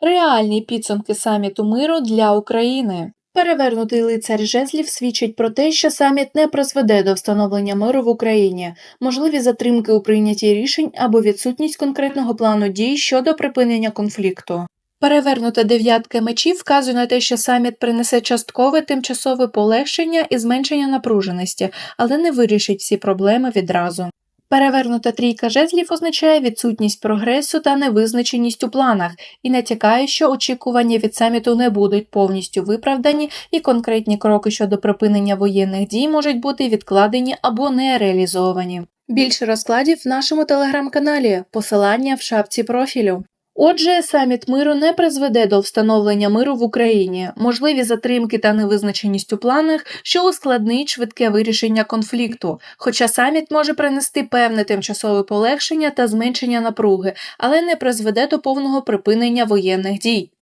Реальні підсумки саміту миру для України. Перевернутий лицар жезлів свідчить про те, що саміт не призведе до встановлення миру в Україні, можливі затримки у прийнятті рішень або відсутність конкретного плану дій щодо припинення конфлікту. Перевернута дев'ятка мечів вказує на те, що саміт принесе часткове тимчасове полегшення і зменшення напруженості, але не вирішить всі проблеми відразу. Перевернута трійка жезлів означає відсутність прогресу та невизначеність у планах і натякає, що очікування від саміту не будуть повністю виправдані, і конкретні кроки щодо припинення воєнних дій можуть бути відкладені або не реалізовані. Більше розкладів в нашому телеграм-каналі, посилання в шапці профілю. Отже, саміт миру не призведе до встановлення миру в Україні, можливі затримки та невизначеність у планах, що ускладнить швидке вирішення конфлікту. Хоча саміт може принести певне тимчасове полегшення та зменшення напруги, але не призведе до повного припинення воєнних дій.